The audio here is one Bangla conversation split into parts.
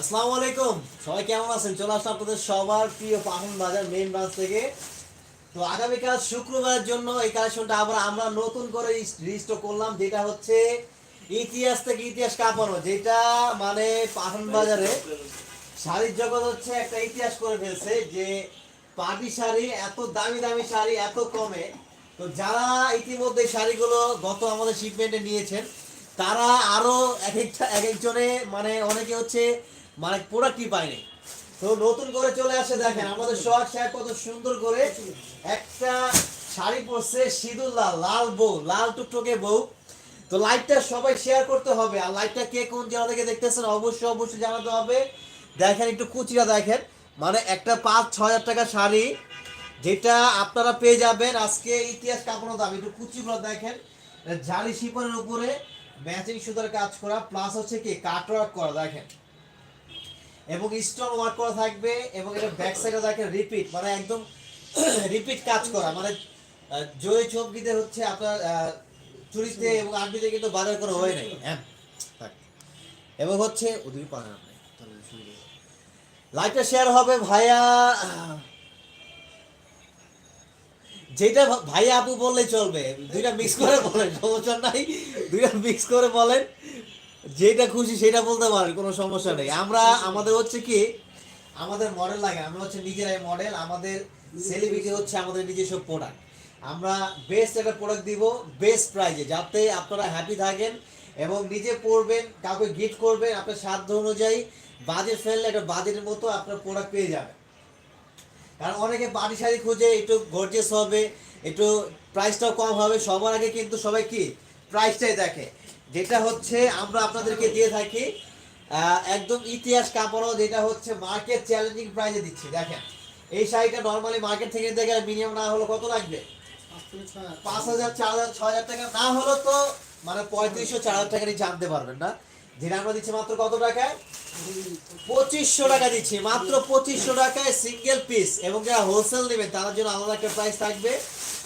আসসালামু আলাইকুম। সবাই কেমন আছেন? চলে আসলাম আপনাদের সবার প্রিয় বাজার মেইন ব্রাঞ্চ থেকে। তো আগামীকাল শুক্রবারের জন্য এই কালেকশনটা আবার আমরা নতুন করে করলাম, যেটা হচ্ছে ইতিহাস থেকে ইতিহাস কাঁপানো, যেটা মানে পাহুন বাজারে শাড়ির জগৎ হচ্ছে একটা ইতিহাস করে ফেলছে যে পাটি শাড়ি এত দামি দামি শাড়ি এত কমে। তো যারা ইতিমধ্যে শাড়িগুলো গত আমাদের শিপমেন্টে নিয়েছেন, তারা আরও এক একটা, এক একজনে মানে অনেকে হচ্ছে মানে প্রোডাক্টই পায়নি। তো নতুন করে চলে আসে দেখেন, আমাদের সোহাগ সাহেব কত সুন্দর করে একটা শাড়ি পরছে সিঁদুর লাল বউ, লাল টুকটুকে বউ। তো লাইভটা সবাই শেয়ার করতে হবে, আর লাইভটা কে কোন জায়গা থেকে দেখতেছেন অবশ্যই অবশ্যই জানাতে হবে। দেখেন একটু কুচিরা দেখেন মানে একটা পাঁচ ছ হাজার টাকা শাড়ি যেটা আপনারা পেয়ে যাবেন আজকে ইতিহাস কাপড় দাম একটু কুচিগুলো দেখেন। জালি শিপনের উপরে ম্যাচিং সুতার কাজ করা প্লাস হচ্ছে কি কাট ওয়ার্ক করা, দেখেন। এবং স্টোন ওয়ার্ক করা থাকবে এবং এটা ব্যাক সাইডে দেখেন রিপিট মানে একদম রিপিট কাজ করা। মানে জয় চব্বিতে হচ্ছে আপনার চুরিতে এবং আরবিতে কিন্তু বাজার করা হয় নাই। হ্যাঁ এবং হচ্ছে, ওদিকে শেয়ার হবে ভাইয়া যেটা ভা- ভাইয়া আপু বললেই চলবে। দুইটা মিক্স করে বলেন, সমস্যা নাই। দুইটা মিক্স করে বলেন, যেটা খুশি সেটা বলতে পারেন, কোনো সমস্যা নেই। আমরা, আমাদের হচ্ছে কি, আমাদের মডেল লাগে, আমরা হচ্ছে নিজেরাই মডেল আমাদের সেলিব্রিটি হচ্ছে আমাদের নিজস্ব প্রোডাক্ট আমরা বেস্ট একটা প্রোডাক্ট দিব বেস্ট প্রাইজে যাতে আপনারা হ্যাপি থাকেন এবং নিজে পড়বেন কাউকে গিফট করবেন, আপনার সাধ্য অনুযায়ী বাজেট ফেললে একটা বাজেটের মতো আপনার প্রোডাক্ট পেয়ে যাবেন। কারণ অনেকে পাটি শাড়ি খুঁজে একটু গর্জেস হবে একটু প্রাইসটাও কম হবে। সবার আগে কিন্তু সবাই কি? প্রাইসটাই দেখে। যেটা হচ্ছে আমরা আপনাদেরকে দিয়ে থাকি একদম ইতিহাস কাপড়ও যেটা হচ্ছে মার্কেট চ্যালেঞ্জিং প্রাইসে দিচ্ছি। দেখেন এই শাড়িটা নর্মালি মার্কেট থেকে দেখে মিনিমাম না হলো কত লাগবে? পাঁচ হাজার চার হাজার ছয় হাজার টাকা না হলো তো মানে পঁয়ত্রিশশো চার হাজার টাকা নিচে আনতে পারবেন না। যেটা আমরা মাত্র কত টাকায়? পঁচিশশো মাত্র পঁচিশশো টাকায় সিঙ্গেল পিস এবং যারা হোলসেল নেবেন জন্য আলাদা একটা থাকবে।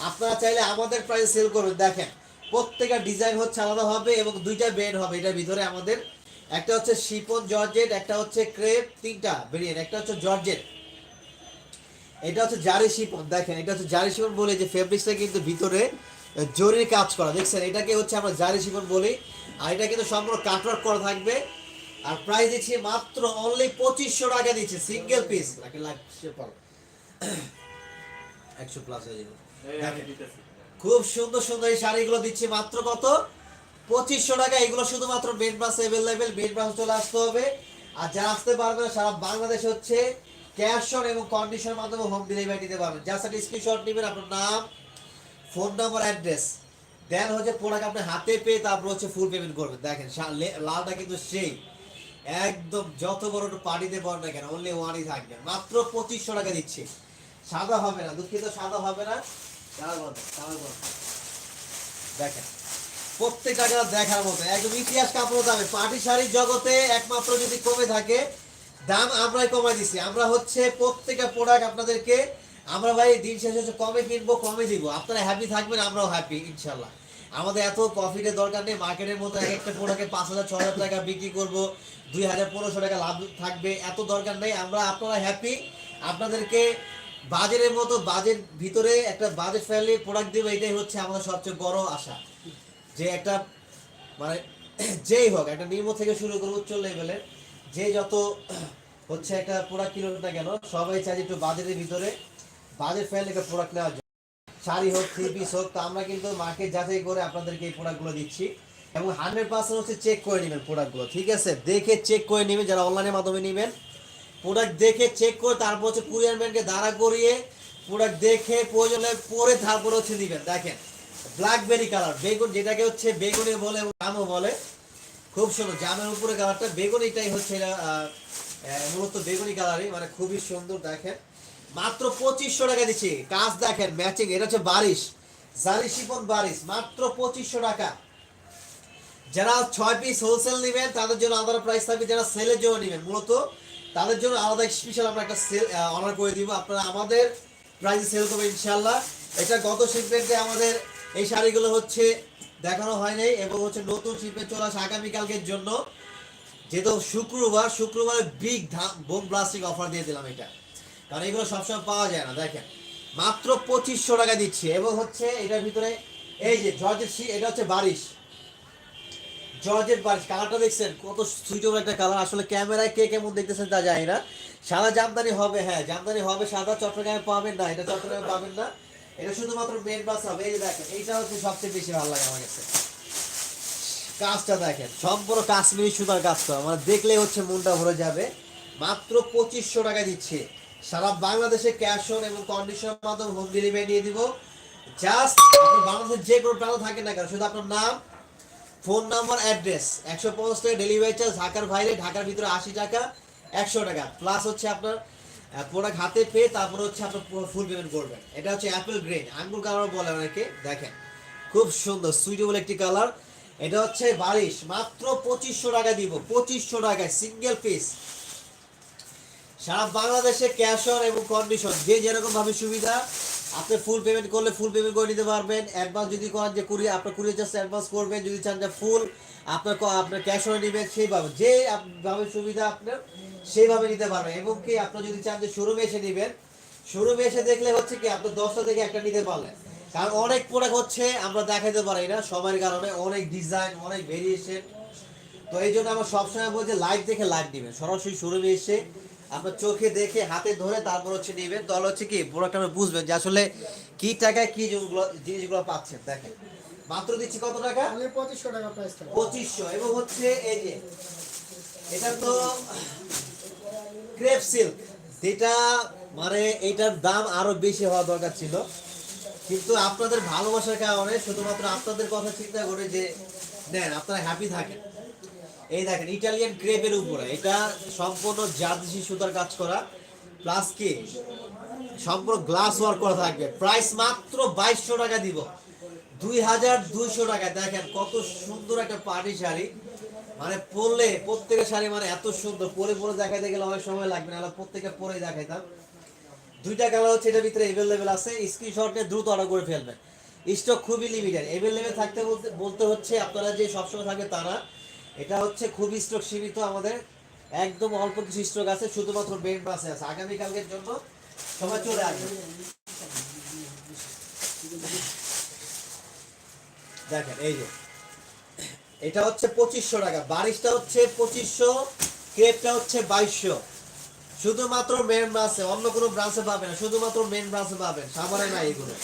আপনারা চাইলে আমাদের সেল দেখেন, প্রত্যেকটা ডিজাইন হচ্ছে আলাদা হবে এবং দুইটা হবে। এটার ভিতরে আমাদের একটা হচ্ছে শিপন জর্জেট, একটা হচ্ছে ক্রেপ তিনটা একটা হচ্ছে জর্জেট। এটা হচ্ছে জারি শিপন দেখেন, এটা হচ্ছে জারি বলে যে কিন্তু ভিতরে জরির কাজ করা। দেখছেন, এটাকে হচ্ছে আমরা জারি শিপন বলি। আর এটা কিন্তু সম্পূর্ণ কাটওয়ার্ক করা থাকবে। আর প্রাইস দিচ্ছি মাত্র অনলি পঁচিশশো টাকা দিচ্ছে সিঙ্গেল পিস লাগছে পর। একশো প্লাস হয়ে যাবে। খুব সুন্দর সুন্দর এই শাড়িগুলো দিচ্ছি মাত্র কত? পঁচিশশো টাকা এগুলো শুধুমাত্র bed brass available bed brass চলে আসতে হবে। আর যারা আসতে পারবে না সারা বাংলাদেশ হচ্ছে ক্যাশ অন এবং কন্ডিশনের মাধ্যমে হোম ডেলিভারি দিতে পারবেন একটা স্ক্রিনশট নেবেন আপনার নাম ফোন নাম্বার অ্যাড্রেস দেন হচ্ছে প্রোডাক্ট আপনি হাতে পেয়ে তারপর হচ্ছে ফুল পেমেন্ট করবেন। দেখেন লালটা কিন্তু সেই। একদম যত বড় পার্টিতে পড় না কেন অনলি ওয়ানই থাকবে। মাত্র পঁচিশশো টাকা দিচ্ছে। সাদা হবে না, দুঃখিত, সাদা হবে না। দেখেন, প্রত্যেকটা কালার দেখার মতো, একদম ইতিহাস কাপড় দামে। পার্টি শাড়ির জগতে একমাত্র যদি কমে থাকে, দাম আমরাই কমাই দিছি। আমরা হচ্ছে প্রত্যেকটা প্রোডাক্ট আপনাদেরকে আমরা ভাই দিন শেষে হচ্ছে কমে কিনবো কমে দিব? আপনারা হ্যাপি থাকবেন, আমরাও হ্যাপি ইনশাল্লাহ আমাদের এত প্রফিটের দরকার নেই মার্কেটের মতো এক একটা প্রোডাক্টে পাঁচ হাজার ছ হাজার টাকা বিক্রি করব, দুই হাজার, পনেরোশো টাকা লাভ থাকবে, এত দরকার নেই, আমরা আপনারা হ্যাপি আপনাদেরকে বাজেটের মতো, বাজেট ভিতরে একটা বাজেট ফ্রেন্ডলি প্রোডাক্ট দেবে, এটাই হচ্ছে আমাদের সবচেয়ে বড় আশা। যে একটা মানে যেই হোক, একটা নিম্ন থেকে শুরু করে উচ্চ লেভেলের যে যত, হচ্ছে একটা প্রোডাক্ট কিনুক না কেন, সবাই চাই একটু বাজেটের ভিতরে বাজেট ফ্রেন্ডলি প্রোডাক্ট নেওয়ার জন্য। শাড়ি হোক থ্রি পিস হোক, তো আমরা কিন্তু মার্কেট যাচাই করে আপনাদেরকে এই প্রোডাক্টগুলো দিচ্ছি। এবং হান্ড্রেড পার্সেন্ট হচ্ছে চেক করে নেবেন প্রোডাক্টগুলো ঠিক আছে? দেখে চেক করে নেবেন, যারা অনলাইনের মাধ্যমে নেবেন। প্রোডাক্ট দেখে চেক করে তারপর হচ্ছে কুরিয়ার ম্যানকে দাঁড়া করিয়ে প্রোডাক্ট দেখে প্রয়োজনে পরে তারপর হচ্ছে দিবেন। দেখেন ব্ল্যাকবেরি কালার বেগুন যেটাকে হচ্ছে বেগুনি বলে জামও বলে, খুব সুন্দর। জামের উপরে কালারটা বেগুনিটাই হচ্ছে এটা মূলত বেগুনি কালারই মানে খুবই সুন্দর, দেখেন। মাত্র পঁচিশশো টাকা দিচ্ছি। কাজ দেখেন ম্যাচিং এটা হচ্ছে বারিশ। জারি শিপন বারিশ, মাত্র পঁচিশশো টাকা। যারা ছয় পিস হোলসেল নেবেন, তাদের জন্য আলাদা প্রাইস থাকবে। যারা সেলের জন্য নেবেন, মূলত তাদের জন্য আলাদা স্পেশাল আমরা একটা সেল অনার করে দিব। আপনারা আমাদের প্রাইসে সেল করবেন ইনশাল্লাহ এটা গত শিপমেন্টে আমাদের এই শাড়িগুলো হচ্ছে দেখানো হয় নাই এবং হচ্ছে নতুন শিপমেন্ট চলে আসে আগামীকালকের জন্য। যেহেতু শুক্রবার, শুক্রবারে বিগ বোম ব্লাস্টিং অফার দিয়ে দিলাম এটা। কারণ এগুলো সবসময় পাওয়া যায় না, দেখেন। মাত্র পঁচিশশো টাকা দিচ্ছি, এবং হচ্ছে এটার ভিতরে এই যে জর্জের শি এটা হচ্ছে বারিশ। জর্জের বারিশ, কালারটা দেখছেন, কত সুইটেবল একটা কালার। আসলে ক্যামেরায় কে কেমন দেখতেছেন তা জানি না। সাদা জামদানি হবে হ্যাঁ জামদানি হবে, সাদা চট্টগ্রামে পাবেন না, এটা চট্টগ্রামে পাবেন না। এটা শুধুমাত্র মেন বাস হবে, এই যে দেখেন, এইটা হচ্ছে সবচেয়ে বেশি ভালো লাগে আমার কাছে। কাজটা দেখেন, সম্পূর্ণ কাশ্মীরি সুতার কাজটা মানে দেখলে হচ্ছে মনটা ভরে যাবে। মাত্র পঁচিশশো টাকা দিচ্ছে। সারা বাংলাদেশে ক্যাশ অন এবং কন্ডিশনের মাধ্যমে হোম ডেলিভারি দিয়ে দিব। জাস্ট আপনার বাংলাদেশের যে কোনো প্রান্ত থাকে না কেন, শুধু আপনার নাম ফোন নাম্বার অ্যাড্রেস একশো পঞ্চাশ টাকা ডেলিভারি চার্জ ঢাকার বাইরে, ঢাকার ভিতরে আশি টাকা, একশো টাকা। প্লাস হচ্ছে আপনার প্রোডাক্ট হাতে পেয়ে তারপরে হচ্ছে আপনার ফুল পেমেন্ট করবেন। এটা হচ্ছে অ্যাপেল গ্রিন আঙ্গুর কালার বলে অনেকে, দেখেন। খুব সুন্দর সুইটেবল একটি কালার এটা হচ্ছে বারিশ মাত্র পঁচিশশো টাকা দিব। পঁচিশশো টাকায় সিঙ্গেল পিস সারা বাংলাদেশে ক্যাশ অন এবং কন্ডিশন যে যেরকম ভাবে সুবিধা, আপনি ফুল পেমেন্ট করলে ফুল পেমেন্ট করে নিতে পারবেন। অ্যাডভান্স যদি করেন যে কুড়ি আপনার কুড়ি হাজার অ্যাডভান্স করবেন যদি চান যে ফুল আপনার আপনার ক্যাশ অনে নেবেন, সেইভাবে যে ভাবে সুবিধা আপনার, সেইভাবে নিতে পারবেন। এবং কি আপনার যদি চান যে শোরুমে এসে নেবেন শোরুমে এসে দেখলে হচ্ছে কি আপনার দশটা থেকে একটা নিতে পারলেন। কারণ অনেক প্রোডাক্ট হচ্ছে, আমরা দেখাতে পারি না সময়ের কারণে। অনেক ডিজাইন অনেক ভেরিয়েশন তো এই জন্য আমরা সবসময় বলছি লাইভ দেখে লাইভ নেবেন। সরাসরি শোরুমে এসে আপনার চোখে দেখে হাতে ধরে তারপর হচ্ছে নেবেন। তাহলে হচ্ছে কি প্রোডাক্ট আপনি বুঝবেন যে আসলে কি টাকায় কি জিনিসগুলো পাচ্ছেন। দেখেন মাত্র দিচ্ছি কত টাকা? পঁচিশশো টাকা প্রাইস পঁচিশশো। এবং হচ্ছে এই যে এটা তো ক্রেপ সিল্ক যেটা মানে এটার দাম আরও বেশি হওয়া দরকার ছিল। কিন্তু আপনাদের ভালোবাসার কারণে শুধুমাত্র আপনাদের কথা চিন্তা করে যে নেন আপনারা হ্যাপি থাকেন। এই দেখেন ইটালিয়ান ক্রেপের উপরে। এটা সম্পূর্ণ জাদুসি সুতার কাজ করা। প্লাস কি? সম্পূর্ণ গ্লাস ওয়ার্ক করা থাকবে। প্রাইস মাত্র বাইশশো টাকা দিব। দুই হাজার দুইশো টাকা দেখেন, কত সুন্দর একটা পার্টি শাড়ি। মানে পরলে, প্রত্যেকের শাড়ি মানে এত সুন্দর। পরে পরে দেখাইতে গেলে অনেক সময় লাগবে না প্রত্যেকে পরেই দেখাইতাম। দুইটা কালার হচ্ছে, এটার ভিতরে অ্যাভেলেবেল আছে। স্ক্রিনশট দ্রুত অর্ডার করে ফেলবেন। স্টক খুবই লিমিটেড অ্যাভেলেবেল থাকতে বলতে বলতে হচ্ছে, আপনারা যে সবসময় থাকে তারা এটা হচ্ছে খুব স্টক সীমিত আমাদের। একদম অল্প কিছু স্টক আছে, শুধুমাত্র বেড বাসে আছে। আগামীকালকের জন্য সময় চলে আসবে। দেখেন, এই যে। এটা হচ্ছে পঁচিশশো টাকা, বারিশটা হচ্ছে পঁচিশশো, ক্রেপটা হচ্ছে বাইশশো। শুধুমাত্র মেন ব্রাঞ্চে অন্য কোনো ব্রাঞ্চে পাবেন না, শুধুমাত্র মেন ব্রাঞ্চে পাবেন সামনে নাই এগুলো।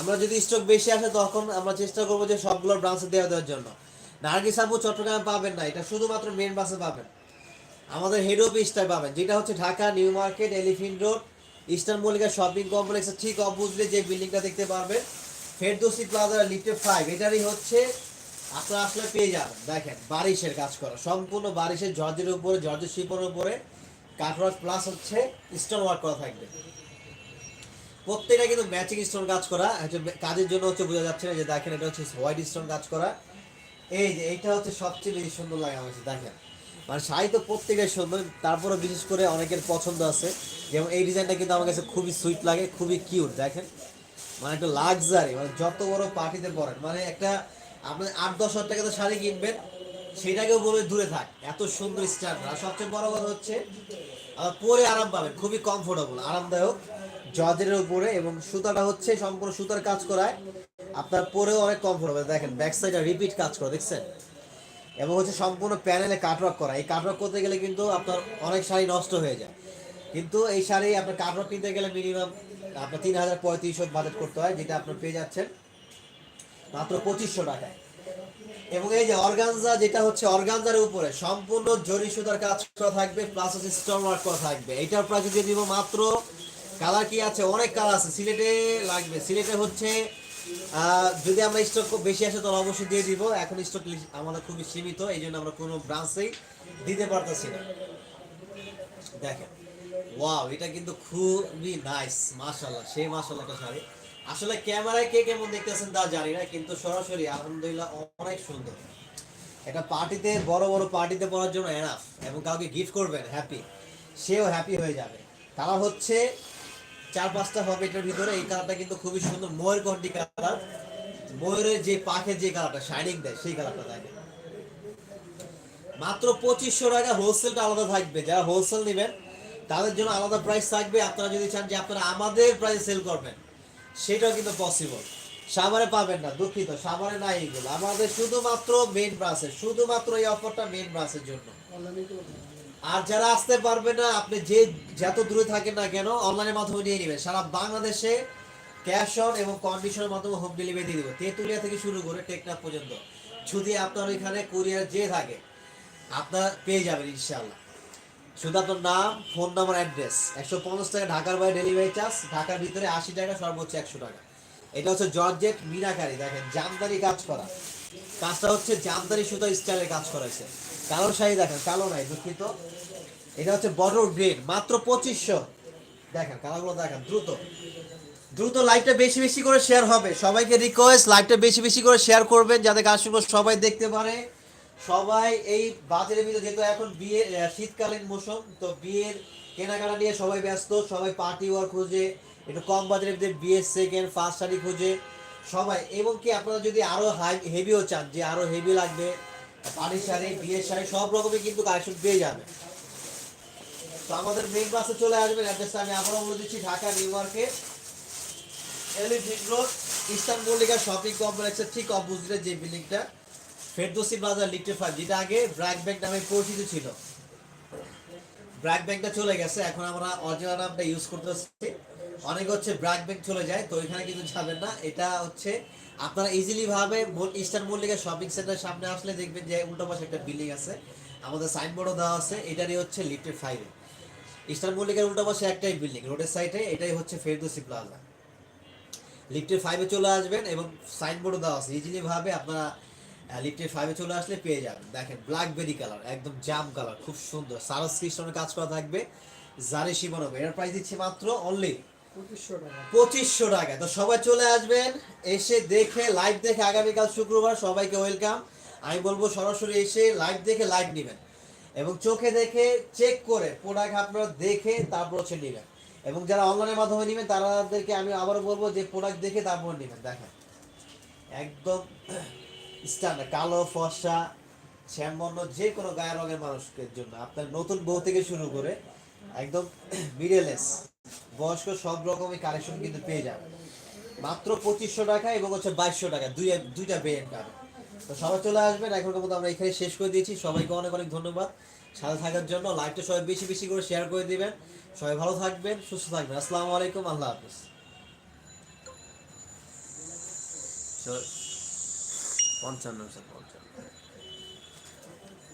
আমরা যদি স্টক বেশি আসে তখন আমরা চেষ্টা করব যে সবগুলো ব্রাঞ্চে দেওয়া দেওয়ার জন্য। নার্গিস আপু চট্টগ্রামে পাবেন না। এটা শুধুমাত্র মেন বাসে পাবেন। আমাদের হেড অফিসটাই পাবেন, যেটা হচ্ছে Dhaka, new market, elephant road, eastern Mallika shopping কমপ্লেক্সের ঠিক অপোজিটে যে বিল্ডিংটা দেখতে পারবেন, ফেরদোসি প্লাজা লিফটে ফাইভ এটারই হচ্ছে আপনারা আসলে পেয়ে যাবেন। দেখেন, বারিশের কাজ করা, সম্পূর্ণ বারিশের জর্জের উপরে, জর্জের শিপের উপরে কাঠওয়ার্ক প্লাস হচ্ছে স্টোন ওয়ার্ক করা থাকবে। প্রত্যেকটা কিন্তু ম্যাচিং স্টোন কাজ করা কাজের জন্য হচ্ছে বোঝা যাচ্ছে না যে দেখেন এটা হচ্ছে হোয়াইট স্টোন কাজ করা। এই যে, এইটা হচ্ছে সবচেয়ে বেশি সুন্দর লাগে আমার দেখেন। মানে শাড়ি তো প্রত্যেকটাই সুন্দর তারপরে বিশেষ করে অনেকের পছন্দ আছে। যেমন এই ডিজাইনটা কিন্তু আমার কাছে খুবই সুইট লাগে, খুবই কিউট দেখেন। মানে একটা লাক্সারি মানে যত বড় পার্টিতে পরেন মানে একটা আপনি আট দশ হাজার টাকা তো শাড়ি কিনবেন, সেটাকেও বলে দূরে থাক, এত সুন্দর স্ট্যান্ড আর সবচেয়ে বড় কথা হচ্ছে পরে আরাম পাবেন, খুবই কমফোর্টেবল আরামদায়ক জর্জের উপরে এবং সুতাটা হচ্ছে সম্পূর্ণ সুতার কাজ করায়। আপনার পরেও অনেক কমফোর্টেবল দেখেন ব্যাক সাইডে রিপিট কাজ করা, দেখছেন? এবং হচ্ছে সম্পূর্ণ প্যানেলে কাটওয়ার্ক করা। এই কাটওয়ার্ক করতে গেলে কিন্তু আপনার অনেক শাড়ি নষ্ট হয়ে যায়। কিন্তু এই শাড়ি আপনার কাটওয়ার্ক কিনতে গেলে মিনিমাম আপনার তিন হাজার পঁয়ত্রিশশো বাজেট করতে হয়, যেটা আপনার পেয়ে যাচ্ছেন মাত্র পঁচিশশো টাকায়। এবং এই যে অর্গানজা যেটা হচ্ছে অর্গানজার উপরে সম্পূর্ণ জরি সুতার কাজ করা থাকবে প্লাস হচ্ছে স্টোন ওয়ার্ক করা থাকবে। এইটার প্রাইস দিয়ে দিব মাত্র কালার কি আছে? অনেক কালার আছে। সিলেটে লাগবে। সিলেটে হচ্ছে যদি আমরা স্টক বেশি আসে তাহলে অবশ্যই দিয়ে দিব। এখন স্টক আমাদের খুবই সীমিত, এই জন্য আমরা কোনো ব্রাঞ্চেই দিতে পারতেছি না। দেখেন ওয়াও এটা কিন্তু খুবই নাইস মাশাল্লাহ সেই মাশাল্লাহ একটা শাড়ি। আসলে ক্যামেরায় কে কেমন দেখতেছেন তা জানি না, কিন্তু সরাসরি আলহামদুলিল্লাহ অনেক সুন্দর। এটা পার্টিতে বড় বড় পার্টিতে পড়ার জন্য এনাফ এবং কাউকে গিফট করবেন হ্যাপি সেও হ্যাপি হয়ে যাবে। তারা হচ্ছে চার পাঁচটা হবে এটার ভিতরে। এই কালারটা কিন্তু খুবই সুন্দর ময়ূর কন্টি কালার। ময়ূরের যে পাখের যে কালারটা শাইনিং দেয়, সেই কালারটা থাকে মাত্র পঁচিশশো টাকা হোলসেলটা আলাদা থাকবে। যারা হোলসেল নেবেন, তাদের জন্য আলাদা প্রাইস থাকবে। আপনারা যদি চান যে আপনারা আমাদের প্রাইস সেল করবেন, সেটাও কিন্তু পসিবল সামারে পাবেন না, দুঃখিত সামারে নাই এগুলো। আমাদের শুধুমাত্র মেন ব্রাসের শুধুমাত্র এই অফারটা মেন ব্রাসের জন্য। আর যারা আসতে পারবে না, আপনি যে যত দূরে থাকেন না কেন অনলাইনের মাধ্যমে নিয়ে নেবেন। সারা বাংলাদেশে ক্যাশ অন এবং কন্ডিশনের মাধ্যমে হোম ডেলিভারি দিয়ে দেবো। তেঁতুলিয়া থেকে শুরু করে টেকনাফ পর্যন্ত। যদি আপনার ওইখানে কুরিয়ার যে থাকে, আপনার পেয়ে যাবেন ইনশাল্লাহ শুধু আপনার নাম ফোন নাম্বার অ্যাড্রেস একশো পঞ্চাশ টাকা ঢাকার বাইরে ডেলিভারি চার্জ ঢাকার ভিতরে আশি টাকা, সর্বোচ্চ একশো টাকা। এটা হচ্ছে জর্জেট মিনাকারি, দেখেন, জামদানি কাজ করা। কাজটা হচ্ছে জামদানি সুতা স্টাইলের কাজ করেছে কালো শাড়ি দেখেন, কালো নাই, দুঃখিত। এটা হচ্ছে বড় গ্রেড মাত্র পঁচিশশো। দেখেন, কালারগুলো দেখেন, দ্রুত। দ্রুত লাইভটা বেশি বেশি করে শেয়ার হবে। সবাইকে রিকোয়েস্ট লাইভটা বেশি বেশি করে শেয়ার করবেন, যাতে কাজগুলো সবাই দেখতে পারে। সবাই এই বাজারের ভিতরে, যেহেতু এখন বিয়ে শীতকালীন মৌসুম, তো বিয়ের কেনাকাটা নিয়ে সবাই ব্যস্ত, সবাই পার্টি ওয়ার খুঁজে, একটু কম বাজারের ভিতরে বিয়ের সেকেন্ড ফার্স্ট শাড়ি খুঁজে। সবাই, এবং কি আপনারা যদি আরও হাই হেভিও চান, যে আরও হেভি লাগবে পাড়ি শাড়ি বিয়ের শাড়ি সব রকমের কিন্তু কালেকশন পেয়ে যাবে তো আমাদের মেইন বাসে চলে আসবেন অ্যাড্রেসটা আমি আবারও বলে দিচ্ছি, Dhaka new market elephant road eastern Mallika shopping কমপ্লেক্সের ঠিক অপোজিটে যে বিল্ডিংটা ফেরদোসি বাজার লিফটে ফাইভ যেটা আগে ব্র্যাক ব্যাংক নামে পরিচিত ছিল। ব্র্যাক ব্যাংকটা চলে গেছে, এখন আমরা অরিজিনাল নামটা ইউজ করতেছি। অনেক হচ্ছে ব্র্যাক ব্যাংক চলে যায়, তো এখানে কিন্তু যাবেন না। এটা হচ্ছে আপনারা ইজিলি ভাবে ইস্টার্ন মল্লিকা শপিং সেন্টার সামনে আসলে দেখবেন যে উল্টো পাশে একটা বিল্ডিং আছে। আমাদের সাইনবোর্ডও দেওয়া আছে, এটারই হচ্ছে লিফটের ফাইভে ইস্টার্ন মল্লিকার উল্টো পাশে একটাই বিল্ডিং রোডের সাইডে এটাই হচ্ছে ফেরদৌসি প্লাজা লিফটের ফাইভে চলে আসবেন এবং সাইনবোর্ডও দেওয়া আছে। ইজিলি ভাবে আপনারা লিফটের ফাইভে চলে আসলে পেয়ে যাবেন। দেখেন ব্ল্যাকবেরি কালার একদম জাম কালার খুব সুন্দর। সারস কৃষ্ণের কাজ করা থাকবে, জারি শিবনব এটার প্রাইস দিচ্ছে মাত্র অনলি পঁচিশশো টাকা। তো সবাই চলে আসবেন, এসে দেখে লাইভ দেখে আগামীকাল শুক্রবার সবাইকে ওয়েলকাম আমি বলব সরাসরি এসে লাইভ দেখে লাইভ নেবেন। এবং চোখে দেখে চেক করে প্রোডাক্ট আপনারা দেখে তারপর হচ্ছে নেবেন। এবং যারা অনলাইনের মাধ্যমে নেবেন তাদেরকে আমি আবারও বলব যে প্রোডাক্ট দেখে তারপর নেবেন। দেখেন, একদম স্ট্যান্ডার্ড কালো ফর্সা, শ্যামবর্ণ যে কোনো গায়ের রঙের মানুষের জন্য। আপনার নতুন বউ থেকে শুরু করে, একদম মিডেলেস বয়স্ক সব রকমের কালেকশন কিন্তু পেয়ে যাবেন মাত্র পঁচিশশো টাকা এবং হচ্ছে বাইশশো টাকা, দুই দুইটা বেড পাবে তো সবাই চলে আসবেন এখনকার মতো আমরা এখানে শেষ করে দিয়েছি। সবাইকে অনেক অনেক ধন্যবাদ সাথে থাকার জন্য। লাইভটা সবাই বেশি বেশি করে শেয়ার করে দিবেন। সবাই ভালো থাকবেন, সুস্থ থাকবেন। আসসালামু আলাইকুম, আল্লাহ হাফিজ। পঞ্চান্ন